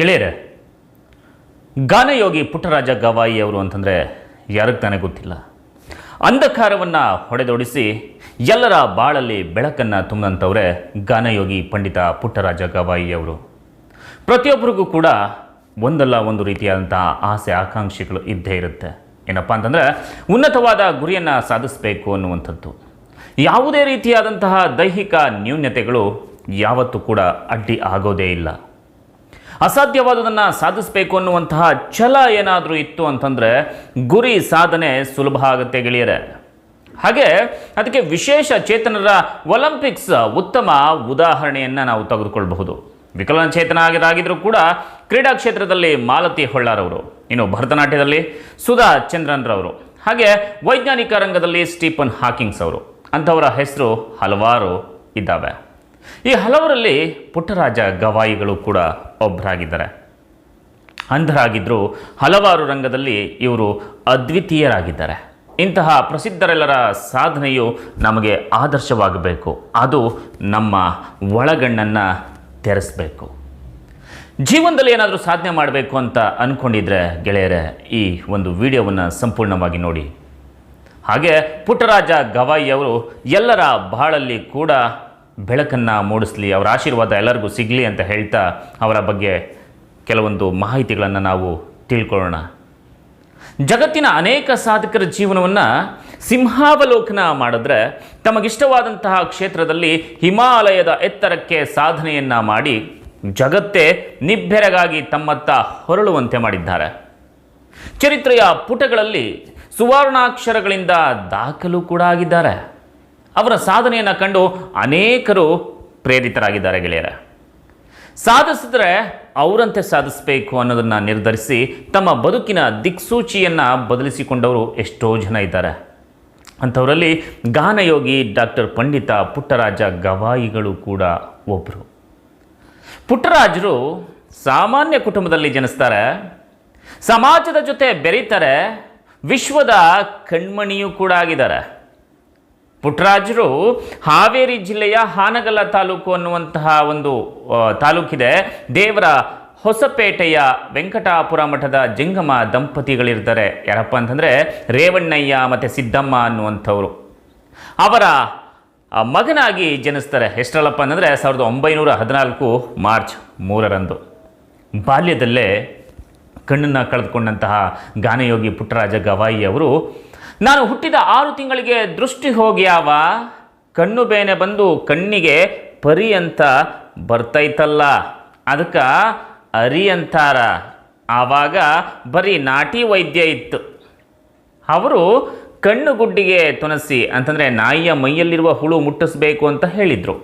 ಗೆಳೆಯರೆ, ಗಾನಯೋಗಿ ಪುಟ್ಟರಾಜ ಗವಾಯಿ ಅವರು ಅಂತಂದರೆ ಯಾರಿಗೆ ತಾನೇ ಗೊತ್ತಿಲ್ಲ. ಅಂಧಕಾರವನ್ನು ಹೊಡೆದೊಡಿಸಿ ಎಲ್ಲರ ಬಾಳಲ್ಲಿ ಬೆಳಕನ್ನು ತುಂಬಂಥವರೇ ಗಾನಯೋಗಿ ಪಂಡಿತ ಪುಟ್ಟರಾಜ ಗವಾಯಿ ಅವರು. ಪ್ರತಿಯೊಬ್ಬರಿಗೂ ಕೂಡ ಒಂದಲ್ಲ ಒಂದು ರೀತಿಯಾದಂಥ ಆಸೆ, ಆಕಾಂಕ್ಷೆಗಳು ಇದ್ದೇ ಇರುತ್ತೆ. ಏನಪ್ಪ ಅಂತಂದರೆ ಉನ್ನತವಾದ ಗುರಿಯನ್ನು ಸಾಧಿಸಬೇಕು ಅನ್ನುವಂಥದ್ದು. ಯಾವುದೇ ರೀತಿಯಾದಂತಹ ದೈಹಿಕ ನ್ಯೂನ್ಯತೆಗಳು ಯಾವತ್ತೂ ಕೂಡ ಅಡ್ಡಿ ಆಗೋದೇ ಇಲ್ಲ. ಅಸಾಧ್ಯವಾದುದನ್ನು ಸಾಧಿಸಬೇಕು ಅನ್ನುವಂತಹ ಛಲ ಏನಾದರೂ ಇತ್ತು ಅಂತಂದರೆ ಗುರಿ ಸಾಧನೆ ಸುಲಭ ಆಗುತ್ತೆ ಗೆಳೆಯರೆ. ಹಾಗೆ ಅದಕ್ಕೆ ವಿಶೇಷ ಚೇತನರ ಒಲಿಂಪಿಕ್ಸ್ ಉತ್ತಮ ಉದಾಹರಣೆಯನ್ನು ನಾವು ತೆಗೆದುಕೊಳ್ಬಹುದು. ಆಗಿದಾಗಿದ್ದರೂ ಕೂಡ ಕ್ರೀಡಾ ಕ್ಷೇತ್ರದಲ್ಲಿ ಮಾಲತಿ ಹೊಳ್ಳಾರವರು, ಇನ್ನು ಭರತನಾಟ್ಯದಲ್ಲಿ ಸುಧಾ ಚಂದ್ರನ್ರವರು, ಹಾಗೆ ವೈಜ್ಞಾನಿಕ ರಂಗದಲ್ಲಿ ಸ್ಟೀಫನ್ ಹಾಕಿಂಗ್ಸ್ ಅವರು, ಅಂಥವರ ಹೆಸರು ಹಲವಾರು ಇದ್ದಾವೆ. ಈ ಹಲವರಲ್ಲಿ ಪುಟ್ಟರಾಜ ಗವಾಯಿಗಳು ಕೂಡ ಒಬ್ಬರಾಗಿದ್ದಾರೆ ಅಂಧರಾಗಿದ್ದರೂ ಹಲವಾರು ರಂಗದಲ್ಲಿ ಇವರು ಅದ್ವಿತೀಯರಾಗಿದ್ದಾರೆ. ಇಂತಹ ಪ್ರಸಿದ್ಧರೆಲ್ಲರ ಸಾಧನೆಯು ನಮಗೆ ಆದರ್ಶವಾಗಬೇಕು. ಅದು ನಮ್ಮ ಒಳಗಣ್ಣನ್ನು ತೆರೆಸಬೇಕು. ಜೀವನದಲ್ಲಿ ಏನಾದರೂ ಸಾಧನೆ ಮಾಡಬೇಕು ಅಂತ ಅಂದ್ಕೊಂಡಿದ್ರೆ ಗೆಳೆಯರೆ, ಈ ಒಂದು ವಿಡಿಯೋವನ್ನು ಸಂಪೂರ್ಣವಾಗಿ ನೋಡಿ. ಹಾಗೆ ಪುಟ್ಟರಾಜ ಗವಾಯಿ ಅವರು ಎಲ್ಲರ ಬಾಳಲ್ಲಿ ಕೂಡ ಬೆಳಕನ್ನು ಮೂಡಿಸಲಿ, ಅವರ ಆಶೀರ್ವಾದ ಎಲ್ಲರಿಗೂ ಸಿಗಲಿ ಅಂತ ಹೇಳ್ತಾ ಅವರ ಬಗ್ಗೆ ಕೆಲವೊಂದು ಮಾಹಿತಿಗಳನ್ನು ನಾವು ತಿಳ್ಕೊಳ್ಳೋಣ. ಜಗತ್ತಿನ ಅನೇಕ ಸಾಧಕರ ಜೀವನವನ್ನು ಸಿಂಹಾವಲೋಕನ ಮಾಡಿದ್ರೆ ತಮಗಿಷ್ಟವಾದಂತಹ ಕ್ಷೇತ್ರದಲ್ಲಿ ಹಿಮಾಲಯದ ಎತ್ತರಕ್ಕೆ ಸಾಧನೆಯನ್ನು ಮಾಡಿ ಜಗತ್ತೇ ನಿಬ್ಬೆರಗಾಗಿ ತಮ್ಮತ್ತ ಹೊರಳುವಂತೆ ಮಾಡಿದ್ದಾರೆ. ಚರಿತ್ರೆಯ ಪುಟಗಳಲ್ಲಿ ಸುವರ್ಣಾಕ್ಷರಗಳಿಂದ ದಾಖಲು ಕೂಡ ಆಗಿದ್ದಾರೆ. ಅವರ ಸಾಧನೆಯನ್ನು ಕಂಡು ಅನೇಕರು ಪ್ರೇರಿತರಾಗಿದ್ದಾರೆ ಗೆಳೆಯರ. ಸಾಧಿಸಿದ್ರೆ ಅವರಂತೆ ಸಾಧಿಸಬೇಕು ಅನ್ನೋದನ್ನು ನಿರ್ಧರಿಸಿ ತಮ್ಮ ಬದುಕಿನ ದಿಕ್ಸೂಚಿಯನ್ನು ಬದಲಿಸಿಕೊಂಡವರು ಎಷ್ಟೋ ಜನ ಇದ್ದಾರೆ. ಅಂಥವರಲ್ಲಿ ಗಾನಯೋಗಿ ಡಾಕ್ಟರ್ ಪಂಡಿತ ಪುಟ್ಟರಾಜ ಗವಾಯಿಗಳು ಕೂಡ ಒಬ್ಬರು ಪುಟ್ಟರಾಜರು ಸಾಮಾನ್ಯ ಕುಟುಂಬದಲ್ಲಿ ಜನಿಸ್ತಾರೆ, ಸಮಾಜದ ಜೊತೆ ಬೆರೀತಾರೆ, ವಿಶ್ವದ ಕಣ್ಮಣಿಯೂ ಕೂಡ ಆಗಿದ್ದಾರೆ. ಪುಟ್ಟರಾಜರು ಹಾವೇರಿ ಜಿಲ್ಲೆಯ ಹಾನಗಲ್ಲ ತಾಲೂಕು ಅನ್ನುವಂತಹ ಒಂದು ತಾಲೂಕಿದೆ. ದೇವರ ಹೊಸಪೇಟೆಯ ವೆಂಕಟಾಪುರ ಮಠದ ಜಂಗಮ ದಂಪತಿಗಳಿರ್ತಾರೆ. ಯಾರಪ್ಪ ಅಂತಂದರೆ ರೇವಣ್ಣಯ್ಯ ಮತ್ತು ಸಿದ್ದಮ್ಮ ಅನ್ನುವಂಥವರು. ಅವರ ಮಗನಾಗಿ ಜನಿಸ್ತಾರೆ. ಎಷ್ಟರಲ್ಲಪ್ಪ ಅಂತಂದರೆ ಸಾವಿರದ ಒಂಬೈನೂರ ಹದಿನಾಲ್ಕು ಮಾರ್ಚ್ ಮೂರರಂದು. ಬಾಲ್ಯದಲ್ಲೇ ಕಣ್ಣನ್ನು ಕಳೆದುಕೊಂಡಂತಹ ಗಾನಯೋಗಿ ಪುಟ್ಟರಾಜ ಗವಾಯಿ ಅವರು ನಾನು ಹುಟ್ಟಿದ ಆರು ತಿಂಗಳಿಗೆ ದೃಷ್ಟಿ ಹೋಗ್ಯಾವ ಕಣ್ಣು ಬೇನೆ ಬಂದು ಕಣ್ಣಿಗೆ ಪರಿ ಅಂತ ಬರ್ತೈತಲ್ಲ ಅದಕ್ಕೆ ಅರಿ ಅಂತಾರ. ಆವಾಗ ಬರೀ ನಾಟಿ ವೈದ್ಯ ಇತ್ತು. ಅವರು ಕಣ್ಣು ಗುಡ್ಡಿಗೆ ತುನಸಿ, ಅಂತಂದರೆ ನಾಯಿಯ ಮೈಯಲ್ಲಿರುವ ಹುಳು ಮುಟ್ಟಿಸ್ಬೇಕು ಅಂತ ಹೇಳಿದರು.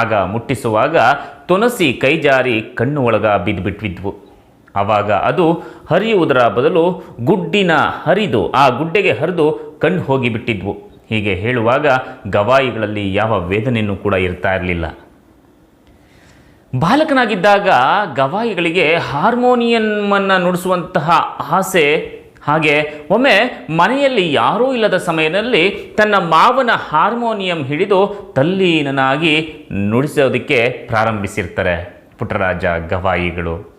ಆಗ ಮುಟ್ಟಿಸುವಾಗ ತುನಸಿ ಕೈ ಜಾರಿ ಕಣ್ಣು ಒಳಗ ಬಿದ್ದುಬಿಟ್ವಿದ್ವು ಆವಾಗ ಅದು ಹರಿಯುವುದರ ಬದಲು ಗುಡ್ಡಿನ ಹರಿದು ಆ ಗುಡ್ಡೆಗೆ ಹರಿದು ಕಣ್ಣು ಹೋಗಿಬಿಟ್ಟಿದ್ವು. ಹೀಗೆ ಹೇಳುವಾಗ ಗವಾಯಿಗಳಲ್ಲಿ ಯಾವ ವೇದನೆಯೂ ಕೂಡ ಇರ್ತಾ ಇರಲಿಲ್ಲ. ಬಾಲಕನಾಗಿದ್ದಾಗ ಗವಾಯಿಗಳಿಗೆ ಹಾರ್ಮೋನಿಯಮನ್ನು ನುಡಿಸುವಂತಹ ಆಸೆ ಹಾಗೆ ಒಮ್ಮೆ ಮನೆಯಲ್ಲಿ ಯಾರೂ ಇಲ್ಲದ ಸಮಯದಲ್ಲಿ ತನ್ನ ಮಾವನ ಹಾರ್ಮೋನಿಯಂ ಹಿಡಿದು ತಲ್ಲೀನನಾಗಿ ನುಡಿಸೋದಕ್ಕೆ ಪ್ರಾರಂಭಿಸಿರ್ತಾರೆ ಪುಟ್ಟರಾಜ ಗವಾಯಿಗಳು.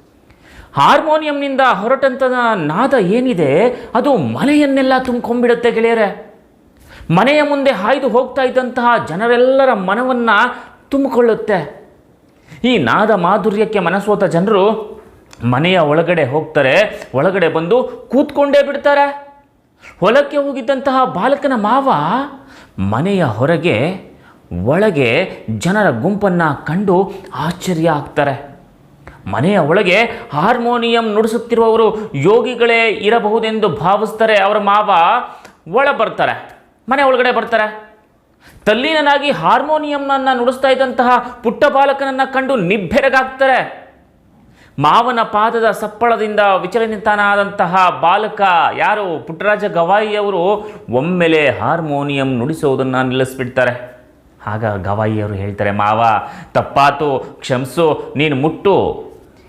ಹಾರ್ಮೋನಿಯಂನಿಂದ ಹೊರಟಂತ ನಾದ ಏನಿದೆ, ಅದು ಮನೆಯನ್ನೆಲ್ಲ ತುಂಬ್ಕೊಂಡ್ಬಿಡುತ್ತೆ ಗೆಳೆಯರೆ. ಮನೆಯ ಮುಂದೆ ಹಾಯ್ದು ಹೋಗ್ತಾ ಇದ್ದಂತಹ ಜನರೆಲ್ಲರ ಮನವನ್ನು ತುಂಬಿಕೊಳ್ಳುತ್ತೆ. ಈ ನಾದ ಮಾಧುರ್ಯಕ್ಕೆ ಮನಸೋತ ಜನರು ಮನೆಯ ಒಳಗಡೆ ಹೋಗ್ತಾರೆ, ಒಳಗಡೆ ಬಂದು ಕೂತ್ಕೊಂಡೇ ಬಿಡ್ತಾರೆ. ಹೊಲಕ್ಕೆ ಹೋಗಿದ್ದಂತಹ ಬಾಲಕನ ಮಾವ ಮನೆಯ ಹೊರಗೆ, ಒಳಗೆ ಜನರ ಗುಂಪನ್ನು ಕಂಡು ಆಶ್ಚರ್ಯ ಆಗ್ತಾರೆ. ಮನೆಯ ಒಳಗೆ ಹಾರ್ಮೋನಿಯಂ ನುಡಿಸುತ್ತಿರುವವರು ಯೋಗಿಗಳೇ ಇರಬಹುದೆಂದು ಭಾವಿಸ್ತಾರೆ. ಅವರ ಮಾವ ಒಳ ಬರ್ತಾರೆ. ಮನೆ ಒಳಗಡೆ ಬರ್ತಾರೆ. ತಲ್ಲೀನನಾಗಿ ಹಾರ್ಮೋನಿಯಂನನ್ನು ನುಡಿಸ್ತಾ ಇದ್ದಂತಹ ಪುಟ್ಟ ಬಾಲಕನನ್ನು ಕಂಡು ನಿಬ್ಬೆರಗಾಗ್ತಾರೆ. ಮಾವನ ಪಾದದ ಸಪ್ಪಳದಿಂದ ವಿಚಲನಿತನಾದಂತಹ ಬಾಲಕ ಯಾರು? ಪುಟ್ಟರಾಜ ಗವಾಯಿಯವರು ಒಮ್ಮೆಲೆ ಹಾರ್ಮೋನಿಯಂ ನುಡಿಸೋದನ್ನು ನಿಲ್ಲಿಸ್ಬಿಡ್ತಾರೆ. ಆಗ ಗವಾಯಿಯವರು ಹೇಳ್ತಾರೆ, ಮಾವ, ತಪ್ಪಾತು, ಕ್ಷಮಿಸು, ನೀನು ಮುಟ್ಟು.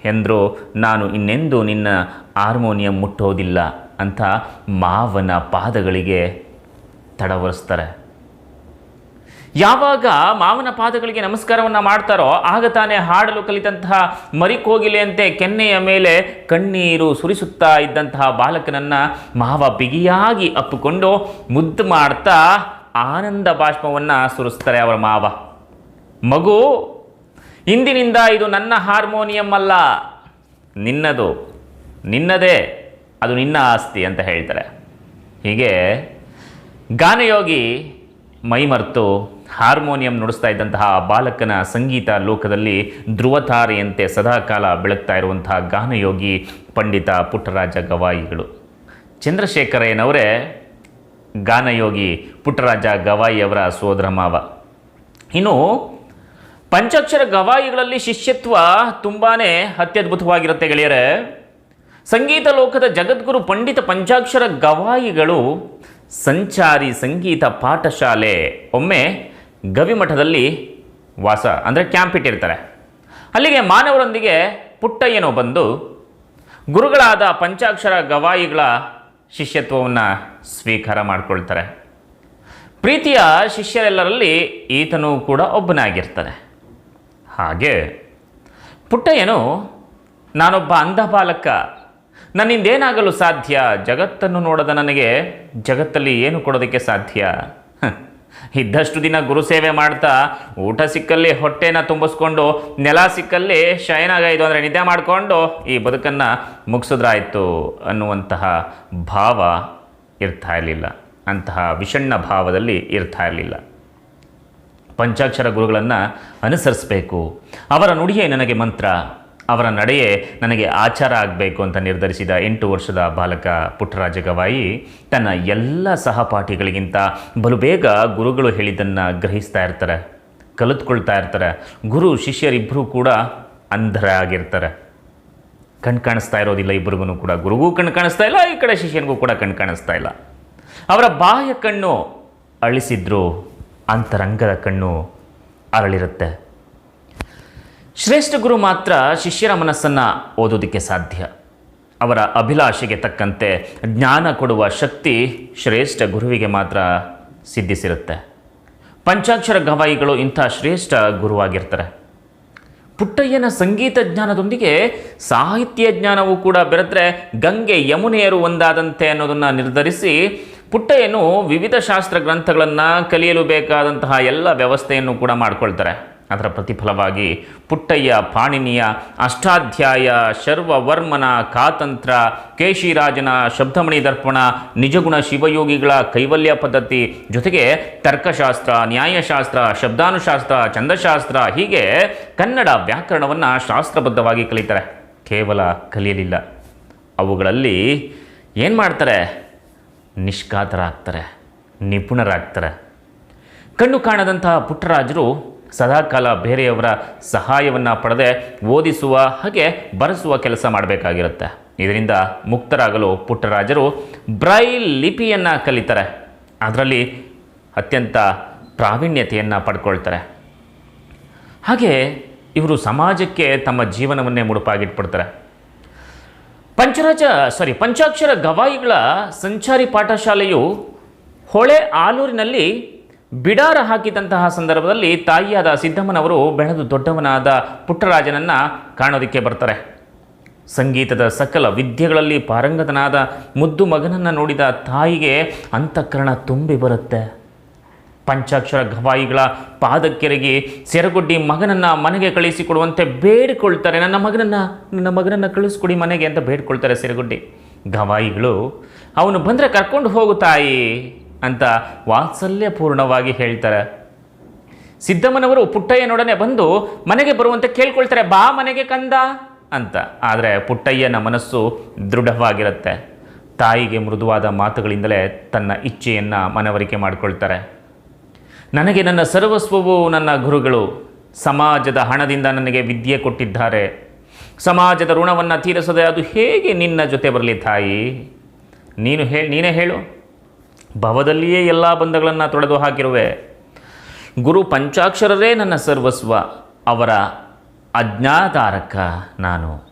ಎಂದರು ನಾನು ಇನ್ನೆಂದು ನಿನ್ನ ಹಾರ್ಮೋನಿಯಂ ಮುಟ್ಟೋದಿಲ್ಲ ಅಂತ ಮಾವನ ಪಾದಗಳಿಗೆ ತಡವರಿಸ್ತಾರೆ. ಯಾವಾಗ ಮಾವನ ಪಾದಗಳಿಗೆ ನಮಸ್ಕಾರವನ್ನು ಮಾಡ್ತಾರೋ ಆಗ ತಾನೇ ಹಾಡಲು ಕಲಿತಂತಹ ಮರಿಕೋಗಿಲೆಯಂತೆ ಕೆನ್ನೆಯ ಮೇಲೆ ಕಣ್ಣೀರು ಸುರಿಸುತ್ತಾ ಇದ್ದಂತಹ ಬಾಲಕನನ್ನು ಮಾವ ಬಿಗಿಯಾಗಿ ಅಪ್ಪಿಕೊಂಡು ಮುದ್ದು ಮಾಡ್ತಾ ಆನಂದ ಬಾಷ್ಪವನ್ನು ಸುರಿಸ್ತಾರೆ ಅವರ ಮಾವ. ಮಗು ಇಂದಿನಿಂದ ಇದು ನನ್ನ ಹಾರ್ಮೋನಿಯಂ ಅಲ್ಲ. ನಿನ್ನದು, ನಿನ್ನದೇ, ಅದು ನಿನ್ನ ಆಸ್ತಿ ಅಂತ ಹೇಳ್ತಾರೆ ಹೀಗೆ ಗಾನಯೋಗಿ ಮೈಮರೆತು ಹಾರ್ಮೋನಿಯಂ ನುಡಿಸ್ತಾ ಇದ್ದಂತಹ ಬಾಲಕನ ಸಂಗೀತ ಲೋಕದಲ್ಲಿ ಧ್ರುವತಾರೆಯಂತೆ ಸದಾಕಾಲ ಬೆಳಗ್ತಾ ಇರುವಂತಹ ಗಾನಯೋಗಿ ಪಂಡಿತ ಪುಟ್ಟರಾಜ ಗವಾಯಿಗಳು. ಚಂದ್ರಶೇಖರಯ್ಯನವರೇ ಗಾನಯೋಗಿ ಪುಟ್ಟರಾಜ ಗವಾಯಿಯವರ ಸೋದರ ಮಾವ ಇನ್ನು ಪಂಚಾಕ್ಷರ ಗವಾಯಿಗಳಲ್ಲಿ ಶಿಷ್ಯತ್ವ ತುಂಬಾ ಅತ್ಯದ್ಭುತವಾಗಿರುತ್ತೆ ಗೆಳೆಯರೆ. ಸಂಗೀತ ಲೋಕದ ಜಗದ್ಗುರು ಪಂಡಿತ ಪಂಚಾಕ್ಷರ ಗವಾಯಿಗಳು ಸಂಚಾರಿ ಸಂಗೀತ ಪಾಠಶಾಲೆ. ಒಮ್ಮೆ ಗವಿಮಠದಲ್ಲಿ ವಾಸ, ಅಂದರೆ ಕ್ಯಾಂಪ್ ಇಟ್ಟಿರ್ತಾರೆ. ಅಲ್ಲಿಗೆ ಮಾನವರೊಂದಿಗೆ ಪುಟ್ಟಯ್ಯನೋ ಬಂದು ಗುರುಗಳಾದ ಪಂಚಾಕ್ಷರ ಗವಾಯಿಗಳ ಶಿಷ್ಯತ್ವವನ್ನು ಸ್ವೀಕಾರ ಮಾಡಿಕೊಳ್ತಾರೆ. ಪ್ರೀತಿಯ ಶಿಷ್ಯರೆಲ್ಲರಲ್ಲಿ ಈತನೂ ಕೂಡ ಒಬ್ಬನಾಗಿರ್ತಾನೆ ಹಾಗೆ. ಪುಟ್ಟಯ್ಯನು, ನಾನೊಬ್ಬ ಅಂಧ ಬಾಲಕ ನನ್ನಿಂದೇನಾಗಲು ಸಾಧ್ಯ? ಜಗತ್ತನ್ನು ನೋಡದ ನನಗೆ ಜಗತ್ತಲ್ಲಿ ಏನು ಕೊಡೋದಕ್ಕೆ ಸಾಧ್ಯ? ಇದ್ದಷ್ಟು ದಿನ ಗುರು ಸೇವೆ ಮಾಡ್ತಾ ಊಟ ಸಿಕ್ಕಲ್ಲಿ ಹೊಟ್ಟೆನ ತುಂಬಿಸ್ಕೊಂಡು, ನೆಲ ಸಿಕ್ಕಲ್ಲಿ ಶಯನಾಗಾಯಿತು ಅಂದರೆ ನಿದ್ದೆ ಮಾಡಿಕೊಂಡು ಈ ಬದುಕನ್ನು ಮುಗಿಸಿದ್ರಾಯಿತು ಅನ್ನುವಂತಹ ಭಾವ ಇರ್ತಾ ಇರಲಿಲ್ಲ. ಅಂತಹ ವಿಷಣ್ಣ ಭಾವದಲ್ಲಿ ಇರ್ತಾ ಇರಲಿಲ್ಲ. ಪಂಚಾಕ್ಷರ ಗುರುಗಳನ್ನು ಅನುಸರಿಸಬೇಕು. ಅವರ ನುಡಿಯೇ ನನಗೆ ಮಂತ್ರ. ಅವರ ನಡೆಯೇ ನನಗೆ ಆಚಾರ ಆಗಬೇಕು ಅಂತ ನಿರ್ಧರಿಸಿದ ಎಂಟು ವರ್ಷದ ಬಾಲಕ ಪುಟ್ಟರಾಜ ಗವಾಯಿ ತನ್ನ ಎಲ್ಲ ಸಹಪಾಠಿಗಳಿಗಿಂತ ಬಲು ಬೇಗ ಗುರುಗಳು ಹೇಳಿದ್ದನ್ನು ಗ್ರಹಿಸ್ತಾ ಇರ್ತಾರೆ, ಕಲಿತ್ಕೊಳ್ತಾ ಇರ್ತಾರೆ. ಗುರು ಶಿಷ್ಯರಿಬ್ಬರೂ ಕೂಡ ಅಂಧರಾಗಿರ್ತಾರೆ ಕಣ್ ಕಾಣಿಸ್ತಾ ಇರೋದಿಲ್ಲ ಇಬ್ಬರಿಗೂ ಕೂಡ. ಗುರುಗೂ ಕಣ್ ಕಾಣಿಸ್ತಾ ಇಲ್ಲ, ಈ ಕಡೆ ಶಿಷ್ಯನಿಗೂ ಕೂಡ ಕಣ್ ಕಾಣಿಸ್ತಾ ಇಲ್ಲ. ಅವರ ಬಾಹ್ಯ ಕಣ್ಣು ಅಳಿಸಿದ್ರು. ಅಂತರಂಗದ ಕಣ್ಣು ಅರಳಿರುತ್ತೆ. ಶ್ರೇಷ್ಠ ಗುರು ಮಾತ್ರ ಶಿಷ್ಯರ ಮನಸ್ಸನ್ನು ಓದೋದಕ್ಕೆ ಸಾಧ್ಯ. ಅವರ ಅಭಿಲಾಷೆಗೆ ತಕ್ಕಂತೆ ಜ್ಞಾನ ಕೊಡುವ ಶಕ್ತಿ ಶ್ರೇಷ್ಠ ಗುರುವಿಗೆ ಮಾತ್ರ ಸಿದ್ಧಿಸಿರುತ್ತೆ. ಪಂಚಾಕ್ಷರ ಗವಾಯಿಗಳು ಇಂಥ ಶ್ರೇಷ್ಠ ಗುರುವಾಗಿರ್ತಾರೆ. ಪುಟ್ಟಯ್ಯನ ಸಂಗೀತ ಜ್ಞಾನದೊಂದಿಗೆ ಸಾಹಿತ್ಯ ಜ್ಞಾನವೂ ಕೂಡ ಬೆರೆತರೆ ಗಂಗೆ ಯಮುನೆಯರು ಒಂದಾದಂತೆ ಅನ್ನೋದನ್ನು ನಿರ್ಧರಿಸಿ ಪುಟ್ಟಯ್ಯನು ವಿವಿಧ ಶಾಸ್ತ್ರ ಗ್ರಂಥಗಳನ್ನು ಕಲಿಯಲು ಬೇಕಾದಂತಹ ಎಲ್ಲ ವ್ಯವಸ್ಥೆಯನ್ನು ಕೂಡ ಮಾಡಿಕೊಳ್ತಾರೆ. ಅದರ ಪ್ರತಿಫಲವಾಗಿ ಪುಟ್ಟಯ್ಯ ಪಾಣಿನಿಯ ಅಷ್ಟಾಧ್ಯಾಯ, ಶರ್ವವರ್ಮನ ಕಾತಂತ್ರ, ಕೇಶಿರಾಜನ ಶಬ್ದಮಣಿ ದರ್ಪಣ, ನಿಜಗುಣ ಶಿವಯೋಗಿಗಳ ಕೈವಲ್ಯ ಪದ್ಧತಿ ಜೊತೆಗೆ ತರ್ಕಶಾಸ್ತ್ರ, ನ್ಯಾಯಶಾಸ್ತ್ರ, ಶಬ್ದಾನುಶಾಸ್ತ್ರ, ಛಂದಶಾಸ್ತ್ರ ಹೀಗೆ ಕನ್ನಡ ವ್ಯಾಕರಣವನ್ನು ಶಾಸ್ತ್ರಬದ್ಧವಾಗಿ ಕಲಿತಾರೆ. ಕೇವಲ ಕಲಿಯಲಿಲ್ಲ. ಅವುಗಳಲ್ಲಿ ಏನು ಮಾಡ್ತಾರೆ? ನಿಷ್ಕಾತರಾಗ್ತಾರೆ, ನಿಪುಣರಾಗ್ತಾರೆ. ಕಣ್ಣು ಕಾಣದಂತಹ ಪುಟ್ಟರಾಜರು ಸದಾಕಾಲ ಬೇರೆಯವರ ಸಹಾಯವನ್ನು ಪಡೆದೇ ಓದಿಸುವ ಹಾಗೆ ಬರೆಸುವ ಕೆಲಸ ಮಾಡಬೇಕಾಗಿರುತ್ತೆ. ಇದರಿಂದ ಮುಕ್ತರಾಗಲು ಪುಟ್ಟರಾಜರು ಬ್ರೈಲ್ ಲಿಪಿಯನ್ನು ಕಲಿತಾರೆ. ಅದರಲ್ಲಿ ಅತ್ಯಂತ ಪ್ರಾವೀಣ್ಯತೆಯನ್ನು ಪಡ್ಕೊಳ್ತಾರೆ. ಹಾಗೆ ಇವರು ಸಮಾಜಕ್ಕೆ ತಮ್ಮ ಜೀವನವನ್ನೇ ಮುಡುಪಾಗಿಟ್ಬಿಡ್ತಾರೆ. ಪಂಚರಾಜ ಸಾರಿ ಪಂಚಾಕ್ಷರ ಗವಾಯಿಗಳ ಸಂಚಾರಿ ಪಾಠಶಾಲೆಯು ಹೊಳೆ ಆಲೂರಿನಲ್ಲಿ ಬಿಡಾರ ಹಾಕಿದಂತಹ ಸಂದರ್ಭದಲ್ಲಿ ತಾಯಿಯಾದ ಸಿದ್ದಮ್ಮನವರು ಬೆಳೆದು ದೊಡ್ಡವನಾದ ಪುಟ್ಟರಾಜನನ್ನು ಕಾಣೋದಕ್ಕೆ ಬರ್ತಾರೆ. ಸಂಗೀತದ ಸಕಲ ವಿದ್ಯೆಗಳಲ್ಲಿ ಪಾರಂಗತನಾದ ಮುದ್ದು ಮಗನನ್ನು ನೋಡಿದ ತಾಯಿಗೆ ಅಂತಃಕರಣ ತುಂಬಿ ಬರುತ್ತೆ. ಪಂಚಾಕ್ಷರ ಗವಾಯಿಗಳ ಪಾದಕ್ಕೆರೆಗೆ ಸೆರಗುಡ್ಡಿ ಮಗನನ್ನು ಮನೆಗೆ ಕಳಿಸಿಕೊಡುವಂತೆ ಬೇಡಿಕೊಳ್ತಾರೆ. ನನ್ನ ಮಗನನ್ನು ನನ್ನ ಮಗನನ್ನು ಕಳಿಸ್ಕೊಡಿ ಮನೆಗೆ ಅಂತ ಬೇಡ್ಕೊಳ್ತಾರೆ ಸೆರಗುಡ್ಡಿ. ಗವಾಯಿಗಳು ಅವನು ಬಂದರೆ ಕರ್ಕೊಂಡು ಹೋಗು ತಾಯಿ ಅಂತ ವಾತ್ಸಲ್ಯಪೂರ್ಣವಾಗಿ ಹೇಳ್ತಾರೆ. ಸಿದ್ದಮ್ಮನವರು ಪುಟ್ಟಯ್ಯನೊಡನೆ ಬಂದು ಮನೆಗೆ ಬರುವಂತೆ ಕೇಳ್ಕೊಳ್ತಾರೆ, ಬಾ ಮನೆಗೆ ಕಂದ ಅಂತ. ಆದರೆ ಪುಟ್ಟಯ್ಯನ ಮನಸ್ಸು ದೃಢವಾಗಿರುತ್ತೆ. ತಾಯಿಗೆ ಮೃದುವಾದ ಮಾತುಗಳಿಂದಲೇ ತನ್ನ ಇಚ್ಛೆಯನ್ನು ಮನವರಿಕೆ ಮಾಡಿಕೊಳ್ತಾರೆ. ನನಗೆ ನನ್ನ ಸರ್ವಸ್ವವು ನನ್ನ ಗುರುಗಳು. ಸಮಾಜದ ಹಣದಿಂದ ನನಗೆ ವಿದ್ಯೆ ಕೊಟ್ಟಿದ್ದಾರೆ. ಸಮಾಜದ ಋಣವನ್ನು ತೀರಿಸದೆ ಅದು ಹೇಗೆ ನಿನ್ನ ಜೊತೆ ಬರಲಿ ತಾಯಿ? ನೀನು ಹೇಳಿ ನೀನೇ ಹೇಳು. ಭವದಲ್ಲಿಯೇ ಎಲ್ಲ ಬಂಧಗಳನ್ನು ತೊಡೆದು ಹಾಕಿರುವೆ. ಗುರು ಪಂಚಾಕ್ಷರರೇ ನನ್ನ ಸರ್ವಸ್ವ, ಅವರ ಅಜ್ಞಾತಾರಕ ನಾನು.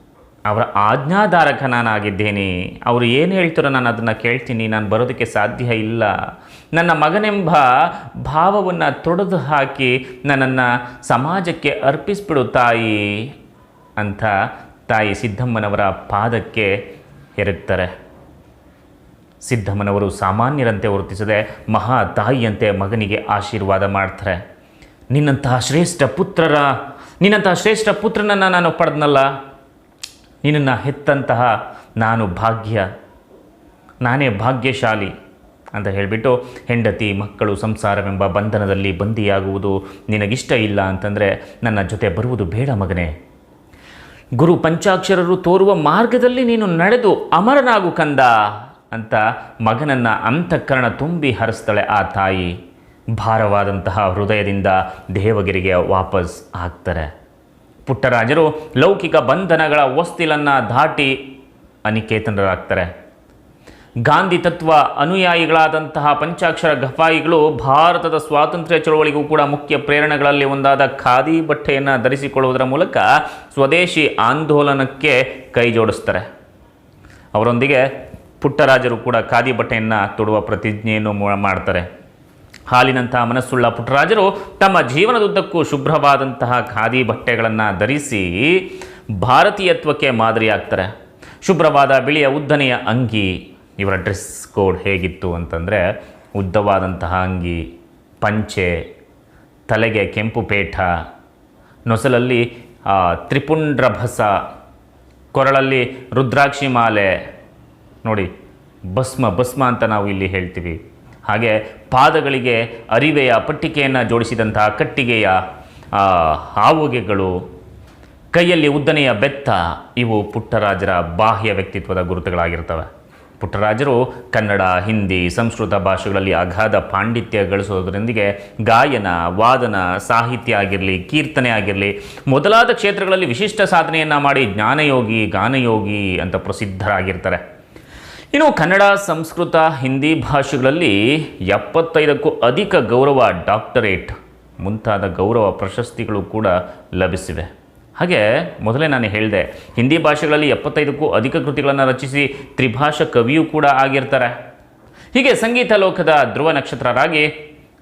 ಅವರ ಆಜ್ಞಾಧಾರಕ ನಾನಾಗಿದ್ದೇನೆ ಅವರು ಏನು ಹೇಳ್ತಾರೋ ನಾನು ಅದನ್ನು ಕೇಳ್ತೀನಿ. ನಾನು ಬರೋದಕ್ಕೆ ಸಾಧ್ಯ ಇಲ್ಲ. ನನ್ನ ಮಗನೆಂಬ ಭಾವವನ್ನು ತೊಡೆದು ಹಾಕಿ ನನ್ನನ್ನು ಸಮಾಜಕ್ಕೆ ಅರ್ಪಿಸ್ಬಿಡು ತಾಯಿ ಅಂತ ತಾಯಿ ಸಿದ್ದಮ್ಮನವರ ಪಾದಕ್ಕೆ ಎರಗ್ತಾರೆ. ಸಿದ್ದಮ್ಮನವರು ಸಾಮಾನ್ಯರಂತೆ ವರ್ತಿಸದೆ ಮಹಾ ತಾಯಿಯಂತೆ ಮಗನಿಗೆ ಆಶೀರ್ವಾದ ಮಾಡ್ತಾರೆ. ನಿನ್ನಂತಹ ಶ್ರೇಷ್ಠ ಪುತ್ರರ, ನಿನ್ನಂತಹ ಶ್ರೇಷ್ಠ ಪುತ್ರನನ್ನು ನಾನು ಪಡೆದ್ನಲ್ಲ? ನಿನ್ನನ್ನು ಹೆತ್ತಂತಹ ನಾನು ಭಾಗ್ಯ, ನಾನೇ ಭಾಗ್ಯಶಾಲಿ ಅಂತ ಹೇಳಿಬಿಟ್ಟು ಹೆಂಡತಿ, ಮಕ್ಕಳು, ಸಂಸಾರವೆಂಬ ಬಂಧನದಲ್ಲಿ ಬಂದಿಯಾಗುವುದು ನಿನಗಿಷ್ಟ ಇಲ್ಲ ಅಂತಂದರೆ ನನ್ನ ಜೊತೆ ಬರುವುದು ಬೇಡ ಮಗನೇ. ಗುರು ಪಂಚಾಕ್ಷರರು ತೋರುವ ಮಾರ್ಗದಲ್ಲಿ ನೀನು ನಡೆದು ಅಮರನಾಗು ಕಂದ ಅಂತ ಮಗನನ್ನು ಅಂತಃಕರಣ ತುಂಬಿ ಹರಿಸ್ತಾಳೆ ಆ ತಾಯಿ. ಭಾರವಾದಂತಹ ಹೃದಯದಿಂದ ದೇವಗಿರಿಗೆ ವಾಪಸ್ ಆಗ್ತಾರೆ. ಪುಟ್ಟರಾಜರು ಲೌಕಿಕ ಬಂಧನಗಳ ಹೊಸ್ತಿಲನ್ನು ದಾಟಿ ಅನಿಕೇತನರಾಗ್ತಾರೆ. ಗಾಂಧಿ ತತ್ವ ಅನುಯಾಯಿಗಳಾದಂತಹ ಪಂಚಾಕ್ಷರ ಗಫಾಯಿಗಳು ಭಾರತದ ಸ್ವಾತಂತ್ರ್ಯ ಚಳವಳಿಗೂ ಕೂಡ ಮುಖ್ಯ ಪ್ರೇರಣೆಗಳಲ್ಲಿ ಒಂದಾದ ಖಾದಿ ಬಟ್ಟೆಯನ್ನು ಧರಿಸಿಕೊಳ್ಳುವುದರ ಮೂಲಕ ಸ್ವದೇಶಿ ಆಂದೋಲನಕ್ಕೆ ಕೈ ಜೋಡಿಸ್ತಾರೆ. ಅವರೊಂದಿಗೆ ಪುಟ್ಟರಾಜರು ಕೂಡ ಖಾದಿ ಬಟ್ಟೆಯನ್ನು ತೊಡುವ ಪ್ರತಿಜ್ಞೆಯನ್ನು ಮಾಡ್ತಾರೆ. ಹಾಲಿನಂತಹ ಮನಸ್ಸುಳ್ಳ ಪುಟ್ಟರಾಜರು ತಮ್ಮ ಜೀವನದುದ್ದಕ್ಕೂ ಶುಭ್ರವಾದಂತಹ ಖಾದಿ ಬಟ್ಟೆಗಳನ್ನು ಧರಿಸಿ ಭಾರತೀಯತ್ವಕ್ಕೆ ಮಾದರಿಯಾಗ್ತಾರೆ. ಶುಭ್ರವಾದ ಬಿಳಿಯ ಉದ್ದನೆಯ ಅಂಗಿ, ಇವರ ಡ್ರೆಸ್ ಕೋಡ್ ಹೇಗಿತ್ತು ಅಂತಂದರೆ ಉದ್ದವಾದಂತಹ ಅಂಗಿ, ಪಂಚೆ, ತಲೆಗೆ ಕೆಂಪು ಪೇಠ, ನೊಸಲಲ್ಲಿ ತ್ರಿಪುಂಡ್ರಭಸ, ಕೊರಳಲ್ಲಿ ರುದ್ರಾಕ್ಷಿ ಮಾಲೆ. ನೋಡಿ, ಭಸ್ಮ ಭಸ್ಮ ಅಂತ ನಾವು ಇಲ್ಲಿ ಹೇಳ್ತೀವಿ. ಹಾಗೆ ಪಾದಗಳಿಗೆ ಅರಿವೆಯ ಪಟ್ಟಿಕೆಯನ್ನು ಜೋಡಿಸಿದಂತಹ ಕಟ್ಟಿಗೆಯ ಹಾವುಗೆಗಳು, ಕೈಯಲ್ಲಿ ಉದ್ದನೆಯ ಬೆತ್ತ, ಇವು ಪುಟ್ಟರಾಜರ ಬಾಹ್ಯ ವ್ಯಕ್ತಿತ್ವದ ಗುರುತುಗಳಾಗಿರ್ತವೆ. ಪುಟ್ಟರಾಜರು ಕನ್ನಡ, ಹಿಂದಿ, ಸಂಸ್ಕೃತ ಭಾಷೆಗಳಲ್ಲಿ ಅಗಾಧ ಪಾಂಡಿತ್ಯ ಗಳಿಸೋದರೊಂದಿಗೆ ಗಾಯನ, ವಾದನ, ಸಾಹಿತ್ಯ ಆಗಿರಲಿ, ಕೀರ್ತನೆ ಆಗಿರಲಿ, ಮೊದಲಾದ ಕ್ಷೇತ್ರಗಳಲ್ಲಿ ವಿಶಿಷ್ಟ ಸಾಧನೆಯನ್ನು ಮಾಡಿ ಜ್ಞಾನಯೋಗಿ, ಗಾನಯೋಗಿ ಅಂತ ಪ್ರಸಿದ್ಧರಾಗಿರ್ತಾರೆ. ಇನ್ನು ಕನ್ನಡ, ಸಂಸ್ಕೃತ, ಹಿಂದಿ ಭಾಷೆಗಳಲ್ಲಿ ಎಪ್ಪತ್ತೈದಕ್ಕೂ ಅಧಿಕ ಗೌರವ ಡಾಕ್ಟರೇಟ್ ಮುಂತಾದ ಗೌರವ ಪ್ರಶಸ್ತಿಗಳು ಕೂಡ ಲಭಿಸಿವೆ. ಹಾಗೆ ಮೊದಲೇ ನಾನು ಹೇಳಿದೆ, ಹಿಂದಿ ಭಾಷೆಗಳಲ್ಲಿ ಎಪ್ಪತ್ತೈದಕ್ಕೂ ಅಧಿಕ ಕೃತಿಗಳನ್ನು ರಚಿಸಿ ತ್ರಿಭಾಷಾ ಕವಿಯೂ ಕೂಡ ಆಗಿರ್ತಾರೆ. ಹೀಗೆ ಸಂಗೀತ ಲೋಕದ ಧ್ರುವ ನಕ್ಷತ್ರರಾಗಿ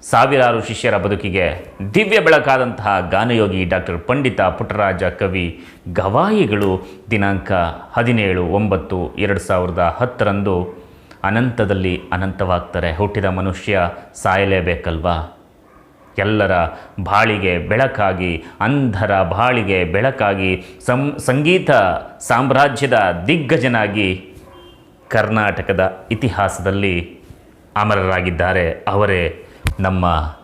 ಸಾವಿರಾರು ಶಿಷ್ಯರ ಬದುಕಿಗೆ ದಿವ್ಯ ಬೆಳಕಾದಂತಹ ಗಾನಯೋಗಿ ಡಾಕ್ಟರ್ ಪಂಡಿತ ಪುಟ್ಟರಾಜ ಕವಿ ಗವಾಯಿಗಳು ದಿನಾಂಕ ಹದಿನೇಳು, ಒಂಬತ್ತು, ಎರಡು ಸಾವಿರದ ಹತ್ತರಂದು ಅನಂತದಲ್ಲಿ ಅನಂತವಾಗ್ತಾರೆ. ಹುಟ್ಟಿದ ಮನುಷ್ಯ ಸಾಯಲೇಬೇಕಲ್ವಾ? ಎಲ್ಲರ ಬಾಳಿಗೆ ಬೆಳಕಾಗಿ, ಅಂಧರ ಬಾಳಿಗೆ ಬೆಳಕಾಗಿ, ಸಂ, ಸಂಗೀತ ಸಾಮ್ರಾಜ್ಯದ ದಿಗ್ಗಜನಾಗಿ ಕರ್ನಾಟಕದ ಇತಿಹಾಸದಲ್ಲಿ ಅಮರರಾಗಿದ್ದಾರೆ ಅವರೇ ನಮ್ಮ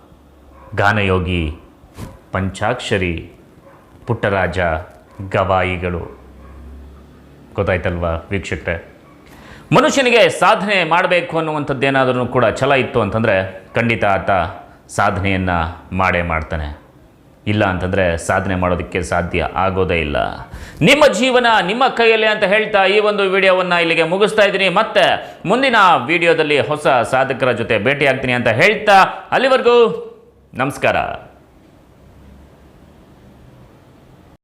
ಗಾನಯೋಗಿ ಪಂಚಾಕ್ಷರಿ ಪುಟ್ಟರಾಜ ಗವಾಯಿಗಳು. ಗೊತ್ತಾಯ್ತಲ್ವಾ ವೀಕ್ಷಕರೇ? ಮನುಷ್ಯನಿಗೆ ಸಾಧನೆ ಮಾಡಬೇಕು ಅನ್ನುವಂಥದ್ದೇನಾದರೂ ಕೂಡ ಛಲ ಇತ್ತು ಅಂತಂದರೆ ಖಂಡಿತ ಆತ ಸಾಧನೆಯನ್ನು ಮಾಡೇ ಮಾಡ್ತಾನೆ. ಇಲ್ಲ ಅಂತಂದರೆ ಸಾಧನೆ ಮಾಡೋದಕ್ಕೆ ಸಾಧ್ಯ ಆಗೋದೇ ಇಲ್ಲ. ನಿಮ್ಮ ಜೀವನ ನಿಮ್ಮ ಕೈಯಲ್ಲಿ ಅಂತ ಹೇಳ್ತಾ ಈ ಒಂದು ವಿಡಿಯೋವನ್ನು ಇಲ್ಲಿಗೆ ಮುಗಿಸ್ತಾ ಇದ್ದೀನಿ. ಮತ್ತೆ ಮುಂದಿನ ವಿಡಿಯೋದಲ್ಲಿ ಹೊಸ ಸಾಧಕರ ಜೊತೆ ಭೇಟಿಯಾಗ್ತೀನಿ ಅಂತ ಹೇಳ್ತಾ ಅಲ್ಲಿವರೆಗೂ ನಮಸ್ಕಾರ.